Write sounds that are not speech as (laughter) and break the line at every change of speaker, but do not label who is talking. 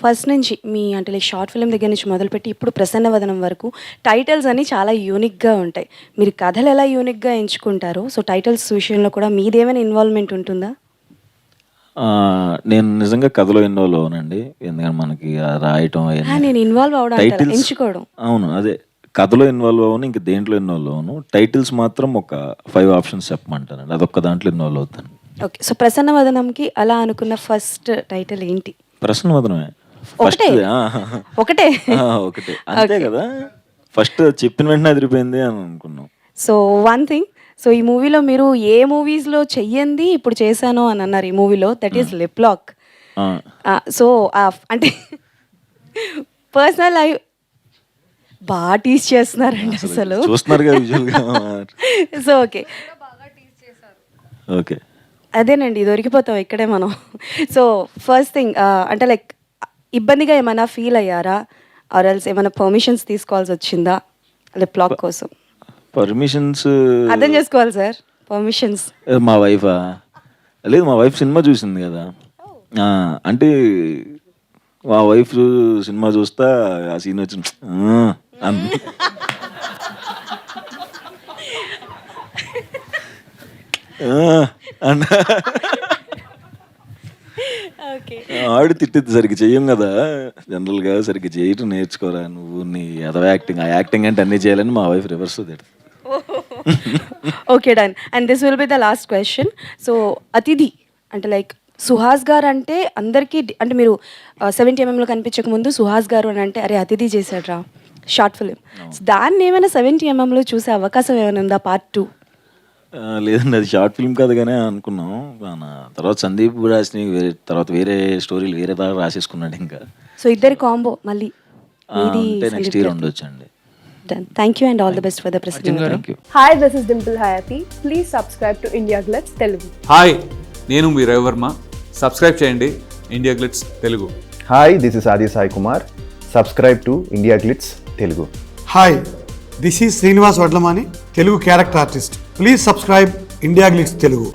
First నుంచి మీ అంటే like short film దగ్గర నుంచి మొదలుపెట్టి ఇప్పుడు ప్రసన్నవదనం వరకు టైటిల్స్ అన్ని చాలా యూనిక్గా ఉంటాయి. మీరు కథలు ఎలా యూనిక్గా ఎంచుకుంటారో సో టైటిల్స్ విషయంలో కూడా మీదేమైనా ఇన్వాల్వ్మెంట్ ఉంటుందా?
నేను నిజంగా కథలో ఇన్వాల్వ్ అవునండి ఎందుకంటే మనకి రాయటం
నేను ఇన్వాల్వ్ అవడం ఎంచుకోవడం?
అవును అదే. కథలో ఇన్వాల్వ్ అవ్వను ఇంక దేంట్లో ఇన్వాల్వ్ అవ్వను టైటిల్స్ మాత్రం ఒక ఫైవ్ ఆప్షన్స్ చెప్పమంటానండి. అదొక్క దాంట్లో ఇన్వాల్వ్ అవుతాను
ఓకే సో ప్రసన్నవదనంకి అలా అనుకున్న ఫస్ట్ టైటిల్ ఏంటి?
ప్రశ్న ఫస్ట్
ఒకటే? ఒకటే
ఒకటే. అంతే కదా? ఫస్ట్ చెప్పిన వెంటనే అదిరిపోయింది అని అనుకున్నాం.
సో వన్ థింగ్ సో ఈ మూవీలో మీరు ఏ మూవీస్లో చెయ్యంది ఇప్పుడు చేశాను అని అన్నారు ఈ మూవీలో. దట్ ఈస్ లిప్ లాక్
ఆ,
సో అంటే పర్సనల్ లైఫ్ బాగా టీస్ చేస్తున్నారండి అసలు
చూస్తున్నారు
సో ఓకే
ఓకే
అదేనండి దొరికిపోతాం ఇక్కడే మనం. సో ఫస్ట్ థింగ్ అంటే లైక్ ఇబ్బందిగా ఏమైనా ఫీల్ అయ్యారా? ఆర్ ఎల్స్ ఏమైనా పర్మిషన్స్ తీసుకోవాల్సి వచ్చిందా? లిప్ లాక్ కోసం.
పర్మిషన్స్
అర్థం చేసుకోవాలి సార్ పర్మిషన్స్
మా వైఫా లేదు మా వైఫ్ సినిమా చూసింది కదా. ఆ, అంటే మా వైఫ్ సినిమా చూస్తా ఆ సీన్ వచ్చి "ఆ" అంది. (laughs) అన్న. ఆవిడ తిట్టిద్ది సరిగ్గా చెయ్యం కదా. జనరల్గా సరిగ్గా చేయటం నేర్చుకోరా నువ్వు నీ అదవ యాక్టింగ్. ఆ యాక్టింగ్ అంటే అన్నీ చేయాలని మా వైఫ్ రివర్స్ తిడుతుంది
okay done. And this will be the last question so అతిథి అంటే లైక్ సుహాస్ గారు అంటే అందరికీ అంటే మీరు సెవెంటీ ఎంఎంలో కనిపించక ముందు సుహాస్ గారు అని అంటే అరే అతిథి చేశాడ్రా. షార్ట్ ఫిలిం దాన్ని ఏమైనా సెవెంటీ ఎంఎంలో చూసే అవకాశం ఏమైనా ఉందా? పార్ట్ టూ
లేదండి అది షార్ట్ ఫిల్మ్ కాదు కానీ అనుకున్నాం. మన తర్వాత సందీప్ రాసిన వేరే తర్వాత వేరే స్టోరీలు వేరే దాకా రాసేసుకున్నాడు ఇంకా.
సో ఇద్దరి కాంబో మళ్ళీ
నెక్స్ట్ ఇయర్ ఉండొచ్చు అండి
thank you and all the best for the president
thank you
Hi, this is Dimple Hayati. Please subscribe to India Glitz Telugu.
Hi నేను మీ రవివర్మ సబ్స్క్రైబ్ చేయండి India Glitz Telugu
hi this is Aadi Sai Kumar subscribe to India Glitz Telugu
hi this is Srinivas Vadlamani Telugu character artist please subscribe India Glitz Telugu